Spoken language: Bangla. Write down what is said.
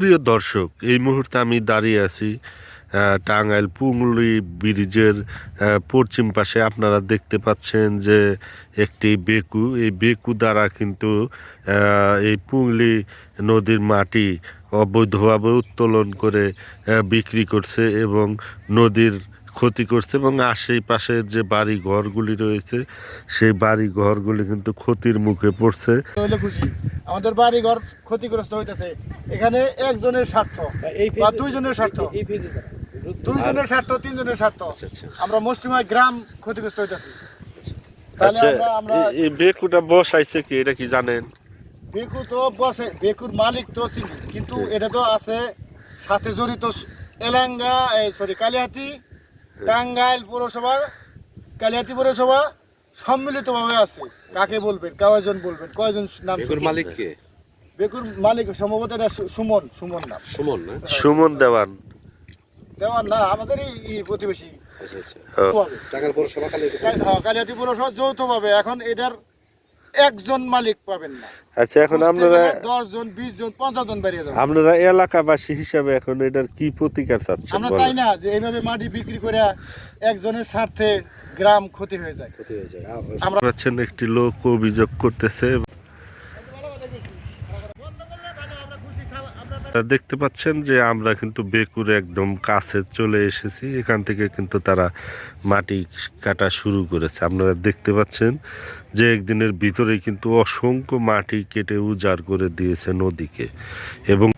সুপ্রিয় দর্শক, এই মুহূর্তে আমি দাঁড়িয়ে আছি টাঙ্গাইল পুংলি ব্রিজের পশ্চিম পাশে। আপনারা দেখতে পাচ্ছেন যে একটি বেকু, এই বেকু দ্বারা কিন্তু এই পুংলি নদীর মাটি অবৈধভাবে উত্তোলন করে বিক্রি করছে এবং নদীর ক্ষতি করছে এবং আশেপাশে যে বাড়ি ঘরগুলি রয়েছে, সেই বাড়ি ঘরগুলি কিন্তু ক্ষতির মুখে পড়ছে। আমাদের বাড়ি ঘর ক্ষতিগ্রস্ত হইতেছে। এখানে একজনের স্বার্থ বা দুইজনের স্বার্থ। দুইজনের স্বার্থ তিনজনের স্বার্থ। আমরা মুষ্টিময় গ্রাম ক্ষতিগ্রস্ত হইতেছি। তাহলে আচ্ছা এই- বেকুটা বসাইছে কি? এটা কি জানেন? বেকু তো বসে বেকুর মালিক তো চিনি। কিন্তু এটা তো আছে সাথে জড়িত এলাঙ্গা সরি কালিহাতি টাঙ্গাইল পৌরসভা কালিহাতি পৌরসভা সম্মিলিতভাবে আছে। কাকে বলবেন কয়জন বলবেন কয়জন নাম এগুর মালিক কে? বেকুর মালিক সম্ভবত এটা সুমন সুমন নাম। সুমন না? সুমন দেওয়ান। দেওয়ার না আমাদেরই ই প্রতিবেশী। আচ্ছা আচ্ছা। হ্যাঁ, যৌথভাবে এখন এটার একজন মালিক পাবেন না। আচ্ছা এখন আপনারা দশ জন বিশ জন পঞ্চাশ জন বেরিয়ে যাবে। আপনারা এলাকাবাসী হিসাবে এখন এটার কি প্রতিকার চাচ্ছেন আমরা? তাই না যে এইভাবে মাটি বিক্রি করে একজনের স্বার্থে গ্রাম ক্ষতি হয়ে যায়। ক্ষতি হয়ে যায় আমরা পাচ্ছেন একটি লোক অভিযোগ করতেছে। দেখতে পাচ্ছেন যে আমরা কিন্তু বেকুরে একদম কাছে চলে এসেছি। এখান থেকে কিন্তু তারা মাটি কাটা শুরু করেছে। আপনারা দেখতে পাচ্ছেন যে একদিনের ভিতরেই কিন্তু অসংখ্য মাটি কেটে উজাড় করে দিয়েছে নদীকে। এবং